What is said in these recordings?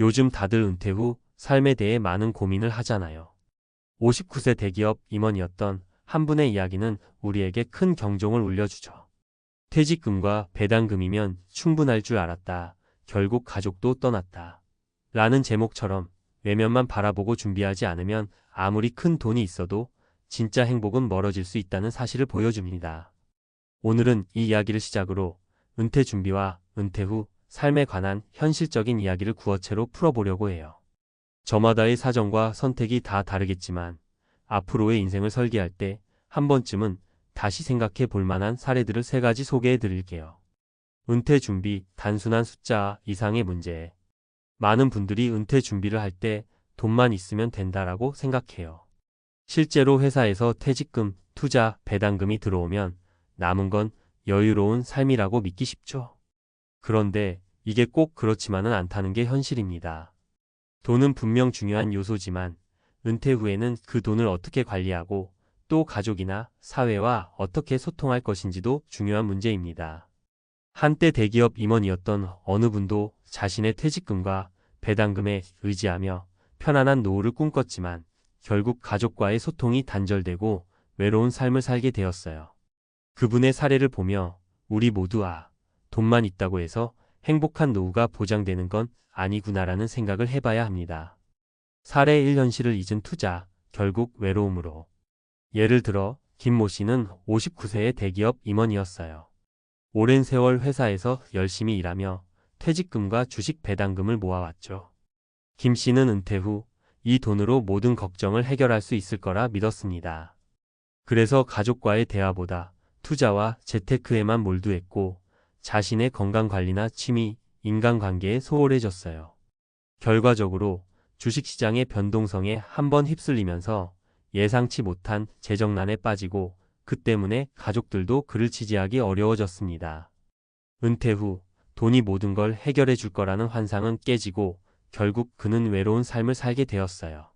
요즘 다들 은퇴 후 삶에 대해 많은 고민을 하잖아요. 59세 대기업 임원이었던 한 분의 이야기는 우리에게 큰 경종을 울려주죠. 퇴직금과 배당금이면 충분할 줄 알았다. 결국 가족도 떠났다. 라는 제목처럼 외면만 바라보고 준비하지 않으면 아무리 큰 돈이 있어도 진짜 행복은 멀어질 수 있다는 사실을 보여줍니다. 오늘은 이 이야기를 시작으로 은퇴 준비와 은퇴 후 삶에 관한 현실적인 이야기를 구어체로 풀어보려고 해요. 저마다의 사정과 선택이 다 다르겠지만 앞으로의 인생을 설계할 때 한 번쯤은 다시 생각해 볼 만한 사례들을 세 가지 소개해 드릴게요. 은퇴 준비, 단순한 숫자 이상의 문제. 많은 분들이 은퇴 준비를 할 때 돈만 있으면 된다라고 생각해요. 실제로 회사에서 퇴직금, 투자, 배당금이 들어오면 남은 건 여유로운 삶이라고 믿기 쉽죠. 그런데 이게 꼭 그렇지만은 않다는 게 현실입니다. 돈은 분명 중요한 요소지만 은퇴 후에는 그 돈을 어떻게 관리하고 또 가족이나 사회와 어떻게 소통할 것인지도 중요한 문제입니다. 한때 대기업 임원이었던 어느 분도 자신의 퇴직금과 배당금에 의지하며 편안한 노후를 꿈꿨지만 결국 가족과의 소통이 단절되고 외로운 삶을 살게 되었어요. 그분의 사례를 보며 우리 모두 아, 돈만 있다고 해서 행복한 노후가 보장되는 건 아니구나라는 생각을 해봐야 합니다. 사례 1현실을 잊은 투자, 결국 외로움으로. 예를 들어 김모 씨는 59세의 대기업 임원이었어요. 오랜 세월 회사에서 열심히 일하며 퇴직금과 주식 배당금을 모아왔죠. 김 씨는 은퇴 후 이 돈으로 모든 걱정을 해결할 수 있을 거라 믿었습니다. 그래서 가족과의 대화보다 투자와 재테크에만 몰두했고 자신의 건강관리나 취미, 인간관계에 소홀해졌어요. 결과적으로 주식시장의 변동성에 한번 휩쓸리면서 예상치 못한 재정난에 빠지고 그 때문에 가족들도 그를 지지하기 어려워졌습니다. 은퇴 후 돈이 모든 걸 해결해 줄 거라는 환상은 깨지고 결국 그는 외로운 삶을 살게 되었어요.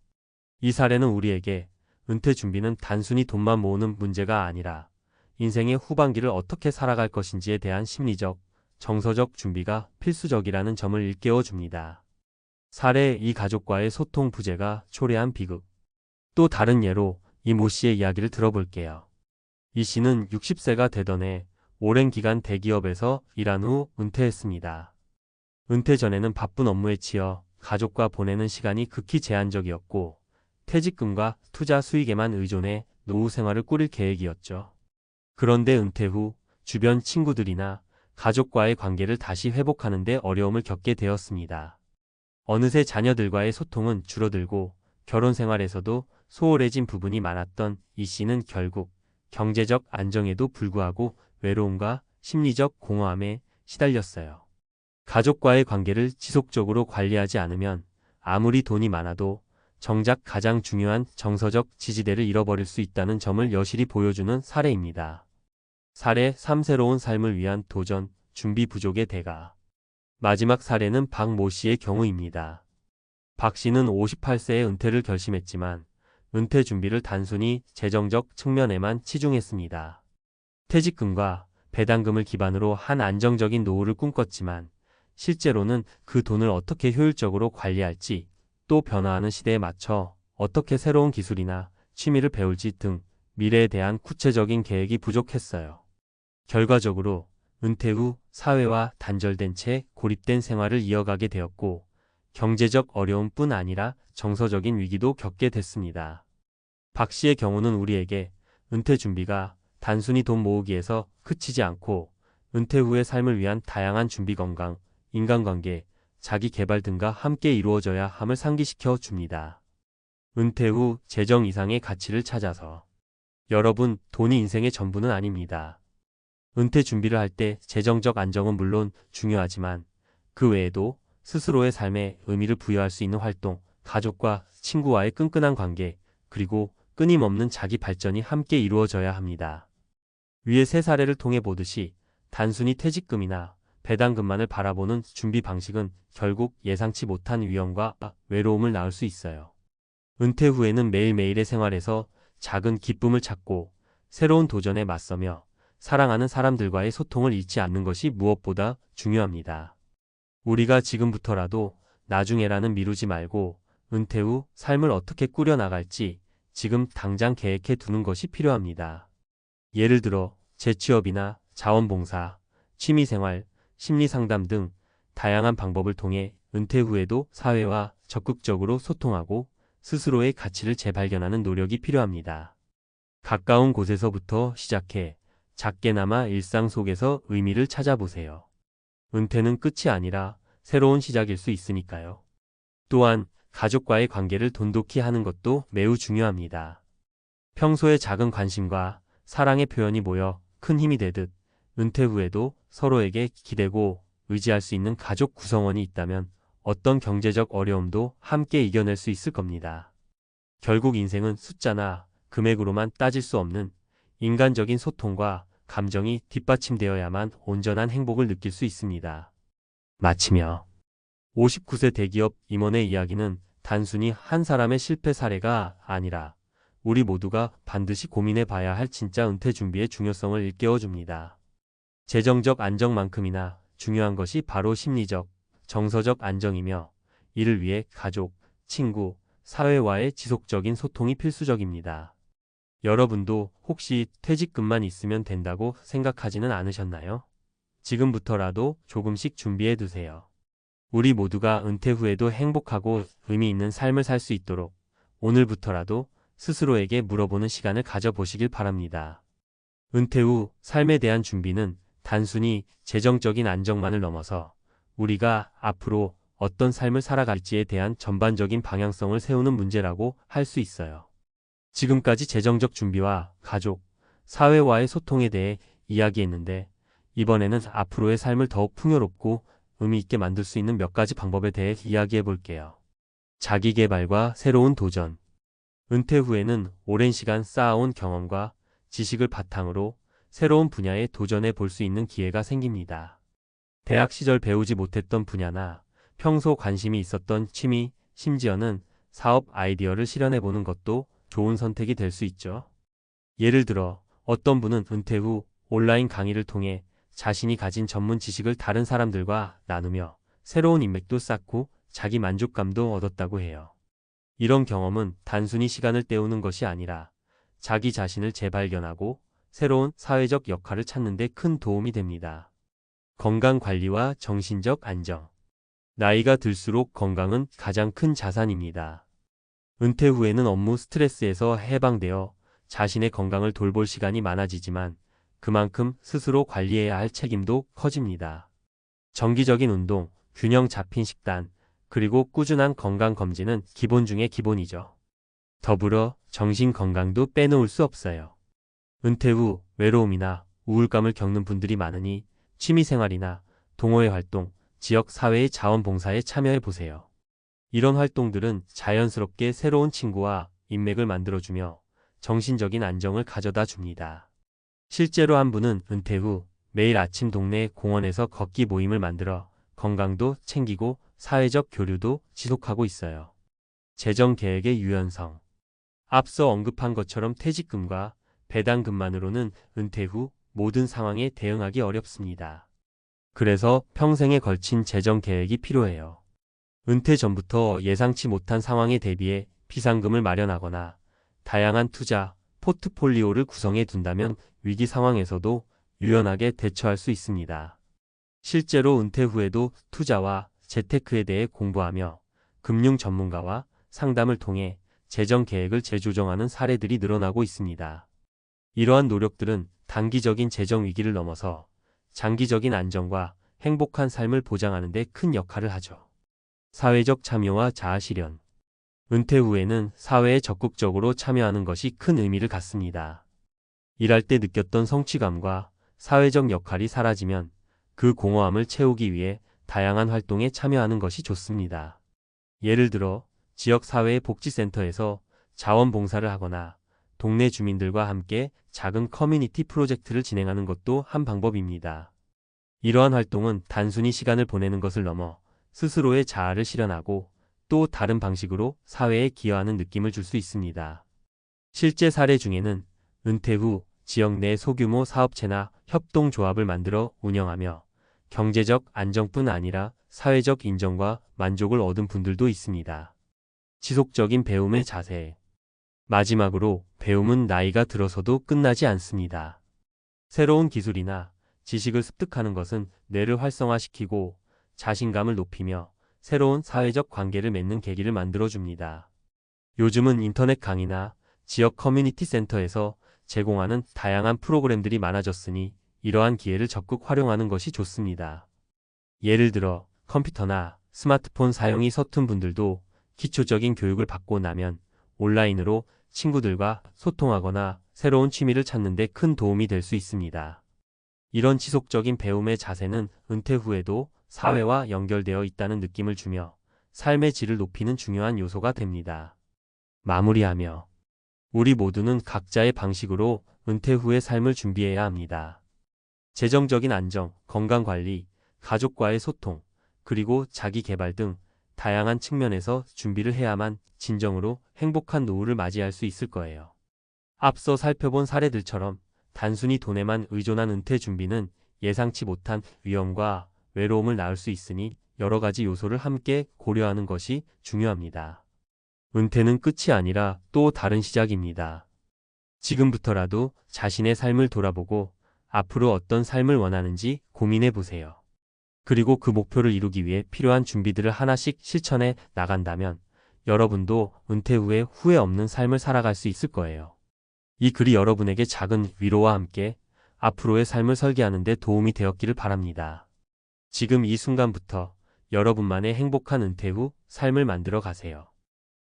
이 사례는 우리에게 은퇴 준비는 단순히 돈만 모으는 문제가 아니라 인생의 후반기를 어떻게 살아갈 것인지에 대한 심리적, 정서적 준비가 필수적이라는 점을 일깨워 줍니다. 사례 이 가족과의 소통 부재가 초래한 비극. 또 다른 예로 이 모 씨의 이야기를 들어볼게요. 이 씨는 60세가 되던 해 오랜 기간 대기업에서 일한 후 은퇴했습니다. 은퇴 전에는 바쁜 업무에 치여 가족과 보내는 시간이 극히 제한적이었고 퇴직금과 투자 수익에만 의존해 노후 생활을 꾸릴 계획이었죠. 그런데 은퇴 후 주변 친구들이나 가족과의 관계를 다시 회복하는 데 어려움을 겪게 되었습니다. 어느새 자녀들과의 소통은 줄어들고 결혼 생활에서도 소홀해진 부분이 많았던 이 씨는 결국 경제적 안정에도 불구하고 외로움과 심리적 공허함에 시달렸어요. 가족과의 관계를 지속적으로 관리하지 않으면 아무리 돈이 많아도 정작 가장 중요한 정서적 지지대를 잃어버릴 수 있다는 점을 여실히 보여주는 사례입니다. 사례 3 새로운 삶을 위한 도전, 준비 부족의 대가. 마지막 사례는 박 모 씨의 경우입니다. 박 씨는 58세에 은퇴를 결심했지만 은퇴 준비를 단순히 재정적 측면에만 치중했습니다. 퇴직금과 배당금을 기반으로 한 안정적인 노후를 꿈꿨지만 실제로는 그 돈을 어떻게 효율적으로 관리할지 또 변화하는 시대에 맞춰 어떻게 새로운 기술이나 취미를 배울지 등 미래에 대한 구체적인 계획이 부족했어요. 결과적으로 은퇴 후 사회와 단절된 채 고립된 생활을 이어가게 되었고 경제적 어려움뿐 아니라 정서적인 위기도 겪게 됐습니다. 박 씨의 경우는 우리에게 은퇴 준비가 단순히 돈 모으기에서 그치지 않고 은퇴 후의 삶을 위한 다양한 준비 건강, 인간관계, 자기 개발 등과 함께 이루어져야 함을 상기시켜 줍니다. 은퇴 후 재정 이상의 가치를 찾아서 여러분, 돈이 인생의 전부는 아닙니다. 은퇴 준비를 할 때 재정적 안정은 물론 중요하지만 그 외에도 스스로의 삶에 의미를 부여할 수 있는 활동, 가족과 친구와의 끈끈한 관계, 그리고 끊임없는 자기 발전이 함께 이루어져야 합니다. 위의 세 사례를 통해 보듯이 단순히 퇴직금이나 배당금만을 바라보는 준비 방식은 결국 예상치 못한 위험과 외로움을 낳을 수 있어요. 은퇴 후에는 매일매일의 생활에서 작은 기쁨을 찾고 새로운 도전에 맞서며 사랑하는 사람들과의 소통을 잃지 않는 것이 무엇보다 중요합니다. 우리가 지금부터라도 나중에라는 미루지 말고 은퇴 후 삶을 어떻게 꾸려나갈지 지금 당장 계획해 두는 것이 필요합니다. 예를 들어 재취업이나 자원봉사, 취미생활, 심리상담 등 다양한 방법을 통해 은퇴 후에도 사회와 적극적으로 소통하고 스스로의 가치를 재발견하는 노력이 필요합니다. 가까운 곳에서부터 시작해 작게나마 일상 속에서 의미를 찾아보세요. 은퇴는 끝이 아니라 새로운 시작일 수 있으니까요. 또한 가족과의 관계를 돈독히 하는 것도 매우 중요합니다. 평소에 작은 관심과 사랑의 표현이 모여 큰 힘이 되듯 은퇴 후에도 서로에게 기대고 의지할 수 있는 가족 구성원이 있다면 어떤 경제적 어려움도 함께 이겨낼 수 있을 겁니다. 결국 인생은 숫자나 금액으로만 따질 수 없는 인간적인 소통과 감정이 뒷받침되어야만 온전한 행복을 느낄 수 있습니다. 마치며 59세 대기업 임원의 이야기는 단순히 한 사람의 실패 사례가 아니라 우리 모두가 반드시 고민해 봐야 할 진짜 은퇴 준비의 중요성을 일깨워 줍니다. 재정적 안정만큼이나 중요한 것이 바로 심리적, 정서적 안정이며 이를 위해 가족, 친구, 사회와의 지속적인 소통이 필수적입니다. 여러분도 혹시 퇴직금만 있으면 된다고 생각하지는 않으셨나요? 지금부터라도 조금씩 준비해 두세요. 우리 모두가 은퇴 후에도 행복하고 의미 있는 삶을 살 수 있도록 오늘부터라도 스스로에게 물어보는 시간을 가져보시길 바랍니다. 은퇴 후 삶에 대한 준비는 단순히 재정적인 안정만을 넘어서 우리가 앞으로 어떤 삶을 살아갈지에 대한 전반적인 방향성을 세우는 문제라고 할 수 있어요. 지금까지 재정적 준비와 가족, 사회와의 소통에 대해 이야기했는데 이번에는 앞으로의 삶을 더욱 풍요롭고 의미 있게 만들 수 있는 몇 가지 방법에 대해 이야기해 볼게요. 자기 개발과 새로운 도전. 은퇴 후에는 오랜 시간 쌓아온 경험과 지식을 바탕으로 새로운 분야에 도전해 볼 수 있는 기회가 생깁니다. 대학 시절 배우지 못했던 분야나 평소 관심이 있었던 취미, 심지어는 사업 아이디어를 실현해 보는 것도 좋은 선택이 될 수 있죠. 예를 들어 어떤 분은 은퇴 후 온라인 강의를 통해 자신이 가진 전문 지식을 다른 사람들과 나누며 새로운 인맥도 쌓고 자기 만족감도 얻었다고 해요. 이런 경험은 단순히 시간을 때우는 것이 아니라 자기 자신을 재발견하고 새로운 사회적 역할을 찾는 데 큰 도움이 됩니다. 건강 관리와 정신적 안정. 나이가 들수록 건강은 가장 큰 자산입니다. 은퇴 후에는 업무 스트레스에서 해방되어 자신의 건강을 돌볼 시간이 많아지지만 그만큼 스스로 관리해야 할 책임도 커집니다. 정기적인 운동, 균형 잡힌 식단, 그리고 꾸준한 건강 검진은 기본 중의 기본이죠. 더불어 정신 건강도 빼놓을 수 없어요. 은퇴 후 외로움이나 우울감을 겪는 분들이 많으니 취미생활이나 동호회 활동, 지역 사회의 자원봉사에 참여해 보세요. 이런 활동들은 자연스럽게 새로운 친구와 인맥을 만들어주며 정신적인 안정을 가져다 줍니다. 실제로 한 분은 은퇴 후 매일 아침 동네 공원에서 걷기 모임을 만들어 건강도 챙기고 사회적 교류도 지속하고 있어요. 재정 계획의 유연성. 앞서 언급한 것처럼 퇴직금과 배당금만으로는 은퇴 후 모든 상황에 대응하기 어렵습니다. 그래서 평생에 걸친 재정 계획이 필요해요. 은퇴 전부터 예상치 못한 상황에 대비해 비상금을 마련하거나 다양한 투자, 포트폴리오를 구성해 둔다면 위기 상황에서도 유연하게 대처할 수 있습니다. 실제로 은퇴 후에도 투자와 재테크에 대해 공부하며 금융 전문가와 상담을 통해 재정 계획을 재조정하는 사례들이 늘어나고 있습니다. 이러한 노력들은 단기적인 재정 위기를 넘어서 장기적인 안정과 행복한 삶을 보장하는 데 큰 역할을 하죠. 사회적 참여와 자아 실현 은퇴 후에는 사회에 적극적으로 참여하는 것이 큰 의미를 갖습니다. 일할 때 느꼈던 성취감과 사회적 역할이 사라지면 그 공허함을 채우기 위해 다양한 활동에 참여하는 것이 좋습니다. 예를 들어 지역 사회의 복지센터에서 자원봉사를 하거나 동네 주민들과 함께 작은 커뮤니티 프로젝트를 진행하는 것도 한 방법입니다. 이러한 활동은 단순히 시간을 보내는 것을 넘어 스스로의 자아를 실현하고 또 다른 방식으로 사회에 기여하는 느낌을 줄 수 있습니다. 실제 사례 중에는 은퇴 후 지역 내 소규모 사업체나 협동조합을 만들어 운영하며 경제적 안정뿐 아니라 사회적 인정과 만족을 얻은 분들도 있습니다. 지속적인 배움의 자세. 마지막으로 배움은 나이가 들어서도 끝나지 않습니다. 새로운 기술이나 지식을 습득하는 것은 뇌를 활성화시키고 자신감을 높이며 새로운 사회적 관계를 맺는 계기를 만들어줍니다. 요즘은 인터넷 강의나 지역 커뮤니티 센터에서 제공하는 다양한 프로그램들이 많아졌으니 이러한 기회를 적극 활용하는 것이 좋습니다. 예를 들어 컴퓨터나 스마트폰 사용이 서툰 분들도 기초적인 교육을 받고 나면 온라인으로 친구들과 소통하거나 새로운 취미를 찾는 데 큰 도움이 될 수 있습니다. 이런 지속적인 배움의 자세는 은퇴 후에도 사회와 연결되어 있다는 느낌을 주며 삶의 질을 높이는 중요한 요소가 됩니다. 마무리하며 우리 모두는 각자의 방식으로 은퇴 후의 삶을 준비해야 합니다. 재정적인 안정, 건강 관리, 가족과의 소통, 그리고 자기 개발 등 다양한 측면에서 준비를 해야만 진정으로 행복한 노후를 맞이할 수 있을 거예요. 앞서 살펴본 사례들처럼 단순히 돈에만 의존한 은퇴 준비는 예상치 못한 위험과 외로움을 낳을 수 있으니 여러 가지 요소를 함께 고려하는 것이 중요합니다. 은퇴는 끝이 아니라 또 다른 시작입니다. 지금부터라도 자신의 삶을 돌아보고 앞으로 어떤 삶을 원하는지 고민해 보세요. 그리고 그 목표를 이루기 위해 필요한 준비들을 하나씩 실천해 나간다면 여러분도 은퇴 후에 후회 없는 삶을 살아갈 수 있을 거예요. 이 글이 여러분에게 작은 위로와 함께 앞으로의 삶을 설계하는 데 도움이 되었기를 바랍니다. 지금 이 순간부터 여러분만의 행복한 은퇴 후 삶을 만들어 가세요.